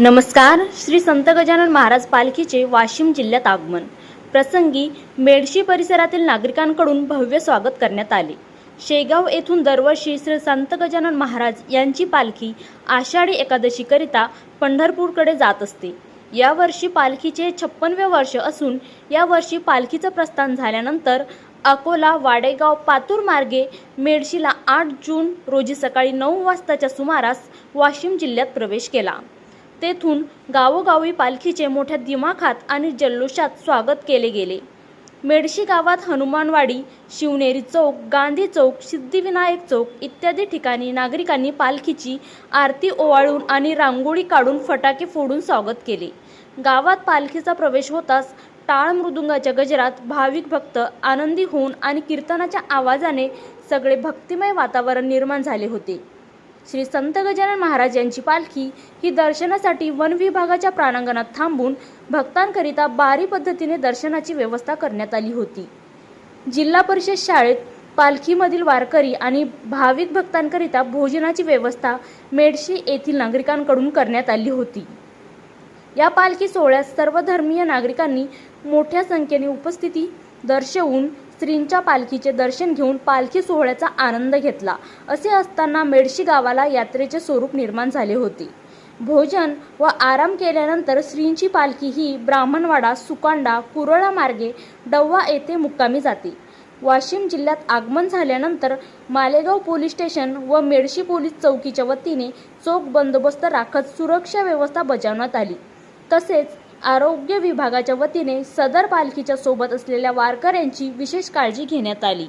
नमस्कार. श्री संत गजानन महाराज पालखीचे वाशिम जिल्ह्यात आगमन. प्रसंगी मेडशी परिसरातील नागरिकांकडून भव्य स्वागत करण्यात आले. शेगाव येथून दरवर्षी श्री संत गजानन महाराज यांची पालखी आषाढी एकादशीकरिता पंढरपूरकडे जात असते. यावर्षी पालखीचे छप्पनवे वर्ष असून यावर्षी पालखीचं प्रस्थान झाल्यानंतर अकोला वाडेगाव पातूर मार्गे मेडशीला आठ जून रोजी सकाळी नऊ वाजताच्या सुमारास वाशिम जिल्ह्यात प्रवेश केला. तेथून गावोगावी पालखीचे मोठ्या दिमाखात आणि जल्लोषात स्वागत केले गेले. मेडशी गावात हनुमानवाडी शिवनेरी चौक गांधी चौक सिद्धिविनायक चौक इत्यादी ठिकाणी नागरिकांनी पालखीची आरती ओवाळून आणि रांगोळी काढून फटाके फोडून स्वागत केले. गावात पालखीचा प्रवेश होताच टाळ मृदुंगाच्या गजरात भाविक भक्त आनंदी होऊन आणि कीर्तनाच्या आवाजाने सगळे भक्तिमय वातावरण निर्माण झाले होते. श्री संत गजानन महाराज यांची पालखी ही दर्शनासाठी वन विभागाच्या प्रांगणात थांबून भक्तांकरिता बारी पद्धतीने दर्शनाची व्यवस्था करण्यात आली होती. जिल्हा परिषद शाळेत पालखीमधील वारकरी आणि भाविक भक्तांकरिता भोजनाची व्यवस्था मेडशी येथील नागरिकांकडून करण्यात आली होती. या पालखी सोहळ्यात सर्व धर्मीय नागरिकांनी मोठ्या संख्येने उपस्थिती दर्शवून स्त्रींच्या पालखीचे दर्शन घेऊन पालखी सोहळ्याचा आनंद घेतला. असे असताना मेडशी गावाला यात्रेचे स्वरूप निर्माण झाले होते. भोजन व आराम केल्यानंतर स्त्रींची पालखी ही ब्राह्मणवाडा सुकांडा कुरळा मार्गे डव्वा येथे मुक्कामी जाते. वाशिम जिल्ह्यात आगमन झाल्यानंतर मालेगाव पोलीस स्टेशन व मेडशी पोलीस चौकीच्या वतीने चोख बंदोबस्त राखत सुरक्षा व्यवस्था बजावण्यात आली. तसेच आरोग्य विभागाच्या वतीने सदर पालखीच्या सोबत असलेल्या वारकऱ्यांची विशेष काळजी घेण्यात आली.